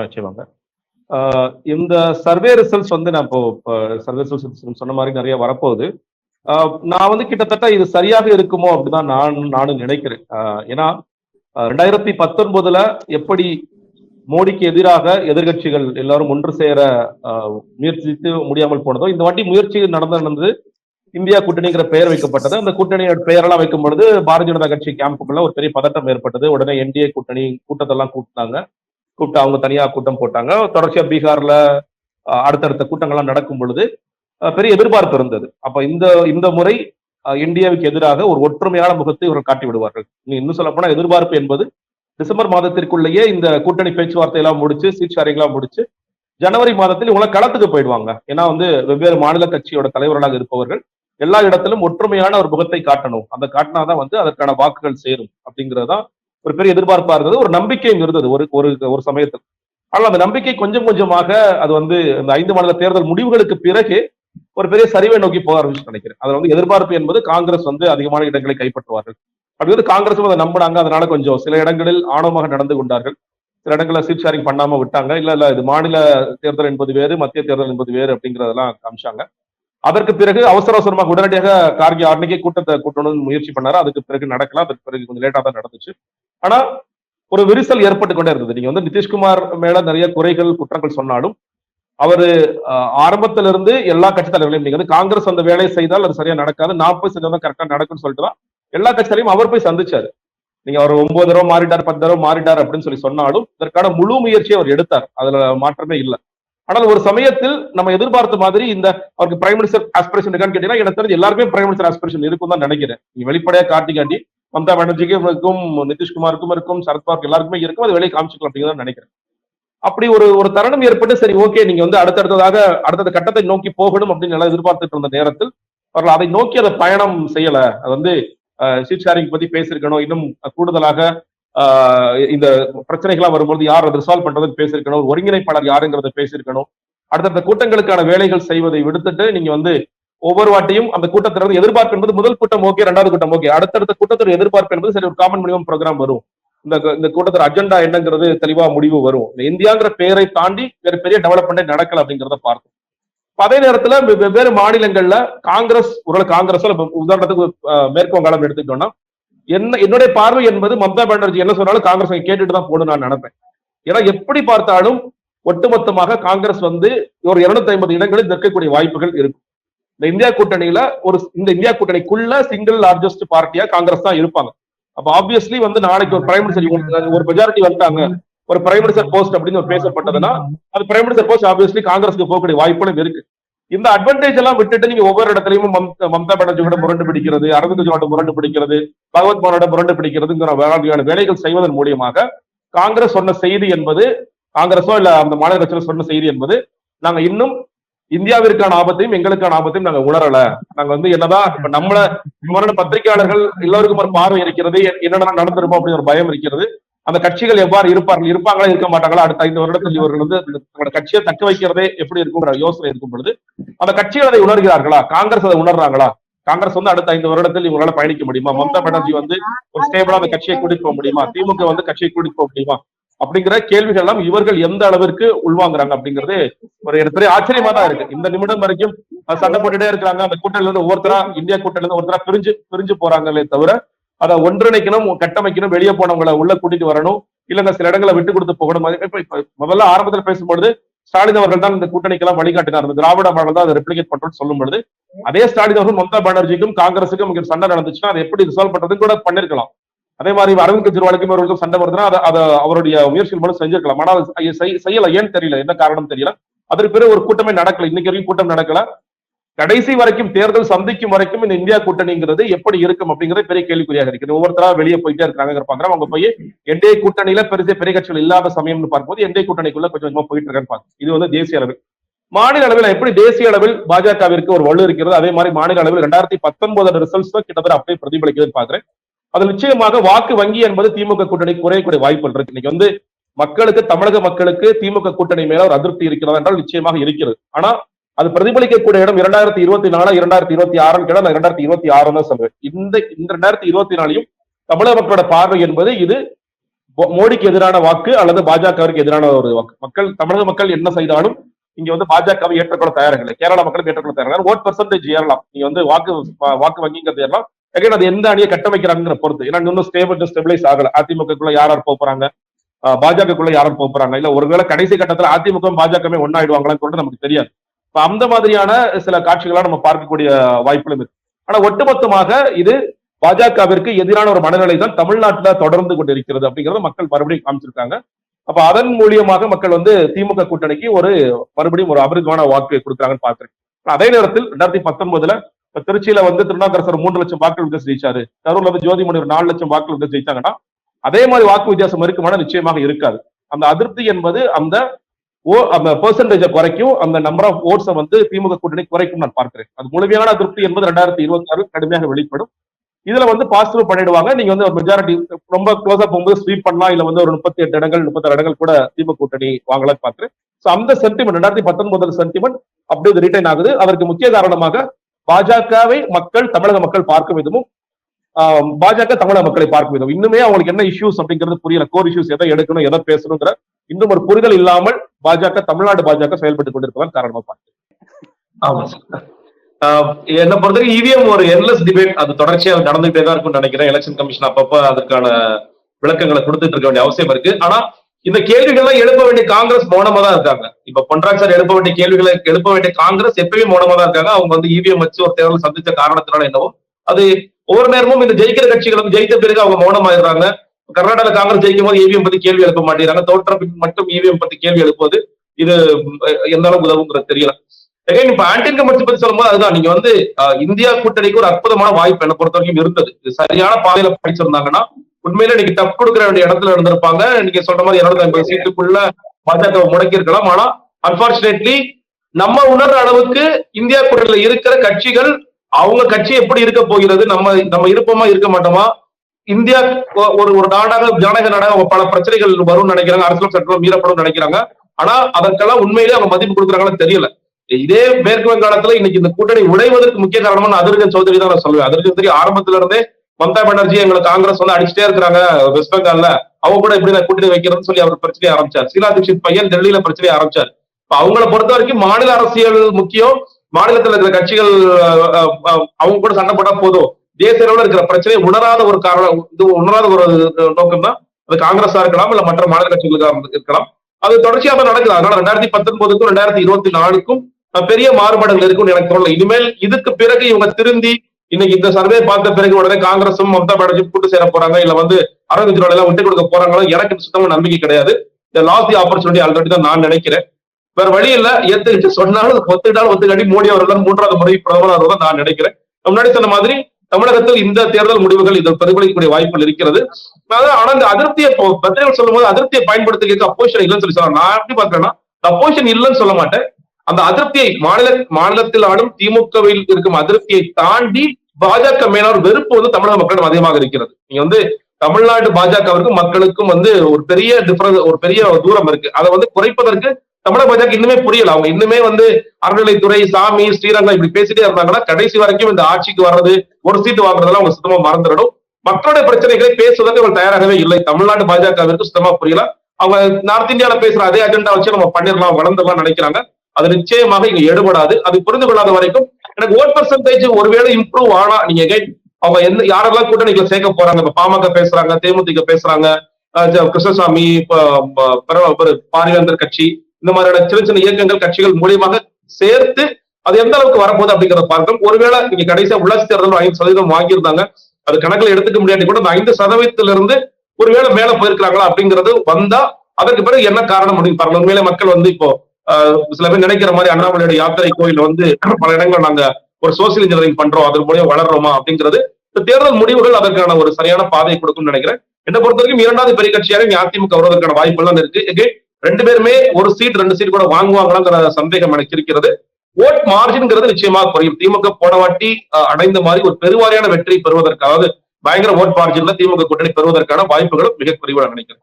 நிச்சயமாங்க இந்த survey results வந்து நான் இப்போ சர்வே ரிசல்ட்ஸ் சொன்ன மாதிரி நிறைய வரப்போகுது. நான் வந்து கிட்டத்தட்ட இது சரியாக இருக்குமோ அப்படிதான் நான் நானும் நினைக்கிறேன். ஏன்னா ரெண்டாயிரத்தி பத்தொன்பதுல எப்படி மோடிக்கு எதிராக எதிர்கட்சிகள் எல்லாரும் ஒன்று சேர முயற்சித்து முடியாமல் போனதோ இந்த வாட்டி முயற்சி நடந்து நடந்தது இந்தியா கூட்டணிங்கிற பெயர் வைக்கப்பட்டது. அந்த கூட்டணியோட பெயரெல்லாம் வைக்கும் பொழுது பாரதிய ஜனதா கட்சி கேம்புக்குள்ள ஒரு பெரிய பதட்டம் ஏற்பட்டது. உடனே என்டிஏ கூட்டணி கூட்டத்தெல்லாம் கூட்டினாங்க. கூப்பிட்டு அவங்க தனியா கூட்டம் போட்டாங்க. தொடர்ச்சியா பீகார்ல அடுத்தடுத்த கூட்டங்கள்லாம் நடக்கும் பொழுது பெரிய எதிர்பார்ப்பு இருந்தது. அப்ப இந்த இந்த முறை இந்தியாவுக்கு எதிராக ஒரு ஒற்றுமையான முகத்தை இவர்கள் காட்டி விடுவார்கள். நீ இன்னும் சொல்ல போனா எதிர்பார்ப்பு என்பது டிசம்பர் மாதத்திற்குள்ளேயே இந்த கூட்டணி பேச்சுவார்த்தை எல்லாம் முடிச்சு சீட் ஷேரிங் எல்லாம் முடிச்சு ஜனவரி மாதத்தில் இவங்க களத்துக்கு போயிடுவாங்க. ஏன்னா வந்து வெவ்வேறு மாநில கட்சியோட தலைவர்களாக இருப்பவர்கள் எல்லா இடத்திலும் ஒற்றுமையான ஒரு முகத்தை காட்டணும். அந்த காட்டினாதான் வந்து அதற்கான வாக்குகள் சேரும் அப்படிங்கறதுதான் ஒரு பெரிய எதிர்பார்ப்பா இருந்தது. ஒரு நம்பிக்கையும் இருந்தது. ஒரு ஒரு ஒரு சமயத்தில். ஆனால் அந்த நம்பிக்கை கொஞ்சம் கொஞ்சமாக அது வந்து இந்த ஐந்து மாநில தேர்தல் முடிவுகளுக்கு பிறகு ஒரு பெரிய சரிவை நோக்கி போக ஆரம்பிச்சு நினைக்கிறேன். அதுல வந்து எதிர்பார்ப்பு என்பது காங்கிரஸ் வந்து அதிகமான இடங்களை கைப்பற்றுவார்கள். அப்படி வந்து காங்கிரஸும் அதை நம்பினாங்க. அதனால கொஞ்சம் சில இடங்களில் ஆணவமாக நடந்து கொண்டார்கள். சில இடங்களில் சீட் ஷேரிங் பண்ணாம விட்டாங்க. இல்ல இல்ல இது மாநில தேர்தல் என்பது வேறு மத்திய தேர்தல் என்பது வேறு அப்படிங்கறதெல்லாம் காமிச்சாங்க. அதற்கு பிறகு அவசர அவசரமாக உடனடியாக கார்கி அன்னைக்கே கூட்டத்தை கூட்டணும்னு முயற்சி பண்ணாரு. அதுக்கு பிறகு நடக்கல. அதுக்கு பிறகு கொஞ்சம் லேட்டாக தான் நடந்துச்சு. ஆனா ஒரு விரிசல் ஏற்பட்டு கொண்டே இருந்தது நீங்க வந்து நிதிஷ்குமார் மேல நிறைய குறைகள் குற்றங்கள் சொன்னாலும் அவரு ஆரம்பத்திலிருந்து எல்லா கட்சி தலைவர்களையும் நீங்க வந்து காங்கிரஸ் அந்த வேலையை செய்தால் அது சரியா நடக்காது. நான் போய் செஞ்சா கரெக்டா நடக்கும்னு சொல்லிட்டு தான் எல்லா கட்சி தலைவரும் அவர் போய் சந்திச்சாரு. நீங்க அவர் ஒன்பது தடவை மாறிட்டார் பத்து தடவை மாறிட்டார் அப்படின்னு சொல்லி சொன்னாலும் இதற்கான முழு முயற்சியை அவர் எடுத்தார். அதுல மாற்றமே இல்லை. ஆனால் ஒரு சமயத்தில் நம்ம எதிர்பார்த்த மாதிரி இந்த அவருக்கு பிரைம் மினிஸ்டர் ஆஸ்பிரேஷன் இருக்கான்னு கேட்டீங்கன்னா எனக்கு தெரிஞ்சு எல்லாருமே பிரைம் மினிஸ்டர் ஆஸ்பிரேஷன் இருக்கும் தான் நினைக்கிறேன். நீங்க வெளிப்படையா காட்டி காட்டி மம்தா பானர்ஜிக்கும் இருக்கும் நிதிஷ்குமாருக்கும் இருக்கும் சரத்பவாருக்கு எல்லாருக்குமே இருக்கும் அது வெளியே காமிச்சிக்கலாம் அப்படிங்கிறத நினைக்கிறேன். அப்படி ஒரு ஒரு தருணம் ஏற்பட்டு சரி ஓகே நீங்க வந்து அடுத்தடுத்ததாக அடுத்த கட்டத்தை நோக்கி போகணும் அப்படின்னு நல்லா எதிர்பார்த்துட்டு இருந்த நேரத்தில் அவர்கள் அதை நோக்கி அதை பயணம் செய்யல. அது வந்து சீட் ஷேரிங் பத்தி பேசியிருக்கணும். இன்னும் கூடுதலாக இந்த பிரச்சனைகள்லாம் வரும்போது யார் அதை ரிசால்வ் பண்றதுன்னு பேசியிருக்கணும் ஒருங்கிணைப்பாளர் யாருங்கிறத பேசியிருக்கணும். அடுத்தடுத்த கூட்டங்களுக்கான வேலைகள் செய்வதை விடுத்துட்டு நீங்க வந்து ஒவ்வொரு வாட்டியும் அந்த கூட்டத்திலிருந்து எதிர்பார்ப்பு என்பது முதல் கூட்டம் ஓகே ரெண்டாவது கூட்டம் ஓகே அடுத்தடுத்த கூட்டத்தோட எதிர்பார்ப்பு என்பது சரி ஒரு காமன் மினிமம் ப்ரோக்ராம் வரும். இந்த இந்த கூட்டத்தோட அஜெண்டா என்னங்கிறது தெளிவா முடிவு வரும். இந்தியாங்கிற பெயரை தாண்டி வேற பெரிய டெவலப்மெண்ட் நடக்கல அப்படிங்கிறத பார்த்தோம். அதே நேரத்துல வெவ்வேறு மாநிலங்கள்ல காங்கிரஸ் ஒரு காங்கிரஸ் உதாரணத்துக்கு மேற்கு வங்காளம் எடுத்துக்கிட்டோம்னா என்ன என்னுடைய பார்வை என்பது மம்தா பானர்ஜி என்ன சொன்னாலும் காங்கிரஸ் கேட்டுட்டு தான் போகணும் நான் நினைப்பேன். ஏன்னா எப்படி பார்த்தாலும் ஒட்டுமொத்தமாக காங்கிரஸ் வந்து ஒரு இருநூத்தி ஐம்பது இடங்களில் நிற்கக்கூடிய வாய்ப்புகள் இருக்கும். இந்த இந்தியா கூட்டணியில ஒரு இந்த இந்தியா கூட்டணிக்குள்ள சிங்கிள் லார்ஜஸ்ட் பார்ட்டியா காங்கிரஸ் தான் இருப்பாங்க. அப்ப ஆப்வியஸ்லி வந்து நாளைக்கு ஒரு பிரைம் மினிஸ்டர் ஒரு மெஜாரிட்டி வந்துட்டாங்க ஒரு பிரைம் மினிஸ்டர் போஸ்ட் அப்படின்னு ஒரு பேசப்பட்டதுன்னா அது பிரைம் மினிஸ்டர் போஸ்ட் ஆப்வியஸ்லி காங்கிரஸ்க்கு போகக்கூடிய வாய்ப்புகளும் இருக்கு. இந்த அட்வான்டேஜ் எல்லாம் விட்டுட்டு நீங்க ஒவ்வொரு இடத்துலயும் மம்தா பானர்ஜி கூட முரண்டு பிடிக்கிறது அரவிந்த் கெஜ்ரிவால் முரண்டு பிடிக்கிறது பகவத் மானோட முரண்டு பிடிக்கிறதுங்கிற வகையான வேலைகள் செய்வதன் மூலியமாக காங்கிரஸ் சொன்ன செய்தி என்பது காங்கிரஸோ இல்ல அந்த மாநில கட்சியில சொன்ன செய்தி என்பது நாங்க இன்னும் இந்தியாவிற்கான ஆபத்தையும் எங்களுக்கான ஆபத்தையும் நாங்க உணரல. நாங்க வந்து என்னதான் இப்ப நம்மள இவரோட பத்திரிகையாளர்கள் எல்லோருக்கும் ஒரு பார்வை இருக்கிறது என்னென்ன நடந்திருப்போம் அப்படின்னு ஒரு பயம் இருக்கிறது. அந்த கட்சிகள் எவ்வாறு இருப்பார்கள் இருப்பாங்களா இருக்க மாட்டாங்களா அடுத்த ஐந்து வருடத்தில் இவர்கள் வந்து தங்களோட கட்சியை தக்க வைக்கிறதே எப்படி இருக்குங்கிற யோசனை இருக்கும் பொழுது அந்த கட்சிகள் அதை உணர்கிறார்களா? காங்கிரஸ் அதை உணர்றாங்களா? காங்கிரஸ் வந்து அடுத்த ஐந்து வருடத்தில் இவங்களால பயணிக்க முடியுமா? மம்தா பானர்ஜி வந்து ஒரு ஸ்டேபிளா அந்த கட்சியை கூட்டிட்டு போக முடியுமா? திமுக வந்து கட்சியை கூட்டிட்டு போக முடியுமா? அப்படிங்கிற கேள்விகள் எல்லாம் இவர்கள் எந்த அளவிற்கு உள்வாங்குறாங்க அப்படிங்கிறது ஒரு எனக்கு பெரிய ஆச்சரியமா தான் இருக்கு. இந்த நிமிடம் வரைக்கும் சண்டை போட்டுட்டே இருக்கிறாங்க. அந்த கூட்டணில இருந்து ஒவ்வொருத்தரா இந்தியா கூட்டணில இருந்து ஒருத்தரா பிரிஞ்சு பிரிஞ்சு போறாங்களே தவிர அதை ஒன்றிணைக்கணும் கட்டமைக்கணும் வெளியே போனவங்களை உள்ள கூட்டிட்டு வரணும் இல்லங்க சில இடங்களை விட்டு கொடுத்து போகணும். முதல்ல ஆரம்பத்தில் பேசும்பொழுது ஸ்டாலின் அவர்கள் தான் இந்த கூட்டணிக்கெல்லாம் வழிகாட்டினார். இந்த திராவிட மாடல் தான் அதை ரெப்ளிகேட் பண்றோம்னு சொல்லும் பொழுது அதே ஸ்டாலின் அவர்கள் மம்தா பானர்ஜிக்கும் காங்கிரஸுக்கும் சண்டை நடந்துச்சுன்னா அதை எப்படி ரிசால்வ் பண்றதுன்னு கூட பண்ணிருக்கலாம். அதே மாதிரி அரவிந்த் கெஜ்ரிவாலுக்கும் அவர்களுக்கும் சண்டை வருதுன்னா அதை அவருடைய முயற்சிகள் மூலம் செஞ்சிருக்கலாம். ஆனால் செய்யல. ஏன்னு தெரியல. என்ன காரணம் தெரியல. அதற்கு பிறகு ஒரு கூட்டமே நடக்கல. இன்னைக்கு வரைக்கும் கூட்டம் நடக்கல. கடைசி வரைக்கும் தேர்தல் சந்திக்கும் வரைக்கும் இந்த இந்தியா கூட்டணிங்கிறது எப்படி இருக்கும் அப்படிங்கிறது பெரிய கேள்விக்குறியாக இருக்குது. ஒவ்வொருத்தரா வெளியே போயிட்டே இருக்காங்க பாக்குறோம் அவங்க போய் என்டிஏ கூட்டணியில பெரிய பெரிய கட்சிகள் இல்லாத சமயம்னு பார்க்கும்போது என்டிஏ கூட்டணிக்குள்ள கொஞ்சம் கொஞ்சமா போயிட்டு இருக்கான்னு பாருங்க இது வந்து தேசிய அளவில். மாநில அளவில் எப்படி தேசிய அளவில் பாஜகவிற்கு ஒரு வலு இருக்கிறது அதே மாதிரி மாநில அளவில் ரெண்டாயிரத்தி பத்தொன்பது ரிசல்ட்ஸ் தான் கிட்டத்தட்ட அப்படியே பிரதிபலிக்குதுன்னு பாக்குறேன் அது நிச்சயமாக வாக்கு வங்கி என்பது திமுக கூட்டணி குறையக்கூடிய வாய்ப்புகள் இருக்கு. இன்னைக்கு வந்து மக்களுக்கு தமிழக மக்களுக்கு திமுக கூட்டணி மேல ஒரு அதிருப்தி இருக்கிறதா என்றால் நிச்சயமாக இருக்கிறது. ஆனா அது பிரதிபலிக்கக்கூடிய இடம் இரண்டாயிரத்தி இருபத்தி நாலு இரண்டாயிரத்தி இருபத்தி ஆறுன்னு கேட்டால் நான் இரண்டாயிரத்தி இருபத்தி ஆறு தான் சொல்றேன். இந்த இந்த ரெண்டாயிரத்தி இருபத்தி நாலையும் தமிழக மக்களோட பார்வை என்பது இது மோடிக்கு எதிரான வாக்கு அல்லது பாஜகவிற்கு எதிரான ஒரு வாக்கு. மக்கள் தமிழக மக்கள் என்ன செய்தாலும் இங்க வந்து பாஜகவை ஏற்றுக்கொள்ள தயாராக இல்லை. கேரளா மக்களும் ஏற்றுக்கொள்ள தயாராக ஓட் பர்சன்டேஜ் ஏறலாம். நீங்க வந்து வாக்கு வா- வாக்கு வங்கிங்கிறது ஏறலாம். again அது எந்த அணியை கட்டமைக்கிறாங்கிற பொறுத்து. ஏன்னா இன்னும் ஸ்டேபிள் ஸ்டெபிளைஸ் ஆகல. அதிமுகக்குள்ள யார் யார் போறாங்க? பாஜகக்குள்ள யாரும் போறாங்க? இல்ல ஒருவேளை கடைசி கட்டத்துல அதிமுக பாஜகவே ஒன்னாயிடுவாங்களான்னு சொல்லிட்டு நமக்கு தெரியாது. இப்ப அந்த மாதிரியான சில காட்சிகளா நம்ம பார்க்கக்கூடிய வாய்ப்புகளும் இருக்கு. ஆனா ஒட்டுமொத்தமாக இது பாஜகவிற்கு எதிரான ஒரு மனநிலை தான் தமிழ்நாட்டுல தொடர்ந்து கொண்டிருக்கிறது அப்படிங்கறத மக்கள் மறுபடியும் காமிச்சிருக்காங்க. அப்ப அதன் மூலியமாக மக்கள் வந்து திமுக கூட்டணிக்கு ஒரு மறுபடியும் ஒரு அபரிதமான வாக்கு கொடுக்குறாங்கன்னு பாக்குறேன் அதே நேரத்தில் ரெண்டாயிரத்தி பத்தொன்பதுல இப்ப திருச்சியில வந்து திருநாக்கரசர் மூன்று லட்சம் வாக்குகள் வித்தியாசம் ஜெயிச்சாரு. கரூர்ல வந்து ஜோதிமணி ஒரு நாலு லட்சம் வாக்குகள் வித்தியாசம் ஜெயிச்சாங்கன்னா அதே மாதிரி வாக்கு வித்தியாசம் இருக்குமானா நிச்சயமாக இருக்காது. அந்த அதிருப்தி என்பது அந்த ஓ அந்த பெர்சன்டேஜை குறைக்கும். அந்த நம்பர் ஆஃப் ஓட்ஸை வந்து திமுக கூட்டணி குறைக்கும் நான் பார்க்கிறேன். அது முழுமையான திருப்தி என்பது ரெண்டாயிரத்தி இருபத்தி ஆறு கடுமையாக வெளிப்படும். இதுல வந்து பாசிட்டிவ் பண்ணிடுவாங்க. நீங்க வந்து மெஜாரிட்டி ரொம்ப க்ளோஸா போகும்போது ஸ்வீப் பண்ணலாம். இல்ல வந்து ஒரு முப்பத்தி எட்டு இடங்கள் முப்பத்தாறு இடங்கள் கூட திமுக கூட்டணி வாங்கலாம்னு பார்க்கிறேன். சோ அந்த சென்டிமெண்ட் ரெண்டாயிரத்தி பத்தொன்பதுல சென்டிமெண்ட் அப்படியே ரிட்டைன் ஆகுது. அதற்கு முக்கிய காரணமாக பாஜகவை மக்கள் தமிழக மக்கள் பார்க்கும் விதமும் ஆஹ் பாஜக தமிழக மக்களை பார்க்கும் விதம் இன்னுமே அவங்களுக்கு என்ன இஷ்யூஸ் அப்படிங்கிறது புரியல. கோர் இஷ்யூஸ் எதை எடுக்கணும் எதை பேசணுங்கிற இன்னும் ஒரு புரிதல் இல்லாமல் பாஜக தமிழ்நாடு பாஜக செயல்பட்டு கொண்டிருப்பதான் காரணமா பார்த்தேன் ஆமா என்ன ஆஹ் பொறுத்தவரைக்கும் இவிஎம் ஒரு என்லெஸ் டிபேட் அது தொடர்ச்சியா நடந்துகிட்டே தான் இருக்கும்னு நினைக்கிறேன். எலெக்ஷன் கமிஷன் அப்பப்ப அதுக்கான விளக்கங்களை கொடுத்துட்டு இருக்க வேண்டிய அவசியம் இருக்கு. ஆனா இந்த கேள்விகள்லாம் எழுப்ப வேண்டிய காங்கிரஸ் மௌனமா தான் இருக்காங்க. இப்ப பொன்ராஜ் சார் எழுப்ப வேண்டிய கேள்விகளை எழுப்ப வேண்டிய காங்கிரஸ் எப்பயுமே மௌனமா தான் இருக்காங்க. அவங்க வந்து இவிஎம் வச்சு ஒரு தேர்தல் சந்திச்ச காரணத்தினால என்னவோ அது ஒவ்வொரு நேரமும் இந்த ஜெயிக்கிற கட்சிகளும் ஜெயித்த பிறகு அவங்க மௌனமாயிடுறாங்க. கர்நாடக காங்கிரஸ் ஜெயிக்கும் போது இவிஎம் பத்தி கேள்வி எழுப்ப மாட்டேங்கிறாங்க. தோற்ற மட்டும் இவிஎம் பத்தி கேள்வி எழுப்புவது இது எந்த அளவுக்கு உதவுங்கிறது தெரியல. இப்ப ஆன்டின் கமிட்டி பத்தி சொல்லும்போது அதுதான். நீங்க வந்து இந்தியா கூட்டணிக்கு ஒரு அற்புதமான வாய்ப்பு என்ன பொறுத்த வரைக்கும் இருந்தது. இது சரியான பாதையில படிச்சிருந்தாங்கன்னா உண்மையில இன்னைக்கு டப் கொடுக்குற வேண்டிய இடத்துல இருந்திருப்பாங்க. நீங்க சொல்ற மாதிரி இருநூத்தி ஐம்பது சீட்டுக்குள்ள பாஜக முடக்கி இருக்கலாம் ஆனா அன்பார்ச்சுனேட்லி நம்ம உணர்ற அளவுக்கு இந்தியா கூட்டணியில இருக்கிற கட்சிகள் அவங்க கட்சி எப்படி இருக்க போகிறது நம்ம நம்ம இருப்போமா இருக்க மாட்டோமா இந்தியா ஒரு ஒரு நாடாக ஜனநாயக நாடாக பல பிரச்சனைகள் வரும்னு நினைக்கிறாங்க அரசியல் சட்டம் மீறப்படும் நினைக்கிறாங்க. ஆனா அதற்கெல்லாம் உண்மையிலே அவங்க மதிப்பு கொடுக்குறாங்கன்னு தெரியல. இதே மேற்கு வங்காளத்துல இன்னைக்கு இந்த கூட்டணி உடைவதற்கு முக்கிய காரணமான அதிர்கன் சௌதரி தான் நான் சொல்லுவேன். அதிர்கன் சௌதரி ஆரம்பத்துல இருந்தே மம்தா பானர்ஜி எங்களை காங்கிரஸ் வந்து அடிச்சுட்டே இருக்கிறாங்க வெஸ்ட் பெங்கால்ல. அவங்க கூட எப்படி நான் கூட்டணி வைக்கிறதுன்னு சொல்லி அவர் பிரச்சனையை ஆரம்பிச்சார். சீலா தீட்சித் பையன் டெல்லியில பிரச்சனையை ஆரம்பிச்சார். இப்ப அவங்கள பொறுத்த வரைக்கும் மாநில அரசியல் முக்கியம். மாநிலத்துல இருக்கிற கட்சிகள் அவங்க கூட சண்டை போட்டா போதும். தேசிய இருக்கிற பிரச்சனையை உணராத ஒரு காரணம் இது உணராத ஒரு நோக்கம் தான் அது காங்கிரஸா இருக்கலாம் இல்ல மற்ற மாநில கட்சிகளுக்காக இருக்கலாம். அது தொடர்ச்சியாக தான் நடக்குது. அதனால ரெண்டாயிரத்தி பத்தொன்பதுக்கும் ரெண்டாயிரத்தி இருபத்தி நாலுக்கும் பெரிய மாறுபாடுகள் இருக்கும்னு எனக்கு தோணல. இனிமேல் இதுக்கு பிறகு இவங்க திருந்தி இன்னைக்கு இந்த சர்வே பார்த்த பிறகு உடனே காங்கிரஸும் மம்தா பானர்ஜி கூட்டு சேர போறாங்க இல்ல வந்து அரவிந்த் கெஜ்ரிவால் எல்லாம் விட்டு கொடுக்க போறாங்களோ எனக்கு சுத்தமா நம்பிக்கை கிடையாது. இந்த லாஸ் தி ஆப்பர்ச்சுனிட்டி ஆல்ரெடி தான் நான் நினைக்கிறேன். வேற வழி இல்ல ஏத்துக்கிட்டு சொன்னாலும் ஒத்துக்கிட்டாலும் ஒத்துக்காட்டி மோடி அவர்கள் தான் மூன்றாவது முறை பிரதமர் அவர்கள் நான் நினைக்கிறேன். முன்னாடி சொன்ன மாதிரி தமிழகத்தில் இந்த தேர்தல் முடிவுகள் இதில் பிரதிபலிக்கக்கூடிய வாய்ப்புகள் இருக்கிறது. அதான் ஆனா இந்த அதிருப்தியை பத்திரிகைகள் சொல்லும் போது அதிருப்தியை பயன்படுத்திக்க அப்போசிஷன் இல்லைன்னு சொல்லி சொல்லலாம் நான் எப்படி பாக்குறேன்னா அப்போசிஷன் இல்லைன்னு சொல்ல மாட்டேன். அந்த அதிருப்தியை மாநில மாநிலத்தில் ஆடும் திமுகவில் இருக்கும் அதிருப்தியை தாண்டி பாஜக மேலான வெறுப்பு வந்து தமிழக மக்களிடம் அதிகமாக இருக்கிறது. நீங்க வந்து தமிழ்நாடு பாஜகவிற்கும் மக்களுக்கும் வந்து ஒரு பெரிய டிஃபரன்ஸ் ஒரு பெரிய தூரம் இருக்கு. அதை வந்து குறைப்பதற்கு தமிழக பாஜக இன்னுமே புரியல. அவங்க இன்னுமே வந்து அறநிலைத்துறை சாமி ஸ்ரீரங்கம் இப்படி பேசிட்டே இருந்தாங்கன்னா கடைசி வரைக்கும் இந்த ஆட்சிக்கு வர்றது ஒரு சீட்டு வாங்குறதெல்லாம் அவங்க சுத்தமா மறந்துடணும். மக்களுடைய பிரச்சனைகளை பேசுவதற்கு அவங்க தயாராகவே இல்லை. தமிழ்நாடு பாஜகவிற்கு சுத்தமா புரியல. அவங்க நார்த் இந்தியால பேசுற அதே அஜெண்டா வச்சு நம்ம பண்ணிடலாம் வளர்ந்துடலாம் நினைக்கிறாங்க. அது நிச்சயமாக இங்க எடுபடாது. அது புரிந்து கொள்ளாத வரைக்கும் எனக்கு ஓட் பர்சன்டேஜ் ஒருவேளை இம்ப்ரூவ் ஆனா நீங்க அவங்க எந்த யாரெல்லாம் கூட்டணிகளை சேர்க்க போறாங்க? இப்ப பாமக பேசுறாங்க தேமுதிக பேசுறாங்க கிருஷ்ணசாமி இப்ப, பாரிவேந்தர் கட்சி இந்த மாதிரியான சின்ன சின்ன இயக்கங்கள் கட்சிகள் மூலியமாக சேர்த்து அது எந்த அளவுக்கு வரப்போகுது அப்படிங்கிறத பார்க்கணும். ஒருவேளை நீங்க கடைசியா உள்ளாட்சி தேர்தல் ஐந்து சதவீதம் வாங்கியிருந்தாங்க. அது கணக்குல எடுத்துக்க முடியாது கூட அந்த ஐந்து சதவீதத்துல இருந்து ஒருவேளை மேல போயிருக்கிறாங்களா அப்படிங்கிறது வந்தா அதற்கு பிறகு என்ன காரணம் அப்படின்னு பாருங்க உண்மையிலே மக்கள் வந்து இப்போ ஆஹ், சில பேர் நினைக்கிற மாதிரி அண்ணாமலையோட யாத்திரை கோயில் வந்து பல இடங்கள் நாங்க ஒரு சோசியல் இன்ஜினியரிங் பண்றோம். அதன் மூலியம் வளர்றோமா அப்படிங்கிறது இந்த தேர்தல் முடிவுகள் அதற்கான ஒரு சரியான பாதையை கொடுக்கும்னு நினைக்கிறேன். என்னை பொறுத்த வரைக்கும் இரண்டாவது பெரிய கட்சியாக அதிமுக வருவதற்கான வாய்ப்பு எல்லாம் இருக்கு ரெண்டு பேருமே ஒரு சீட் ரெண்டு சீட் கூட வாங்குவாங்களாங்கிற சந்தேகம் எனக்கு இருக்கிறது. ஓட் மார்ஜின்ங்கிறது நிச்சயமாக குறையும். திமுக போன வாட்டி அஹ், அடைந்த மாதிரி ஒரு பெருவாரியான வெற்றி பெறுவதற்காக பயங்கர ஓட் மார்ஜின்ல திமுக கூட்டணி பெறுவதற்கான வாய்ப்புகளும் மிக குறைவாக நினைக்கிறேன்.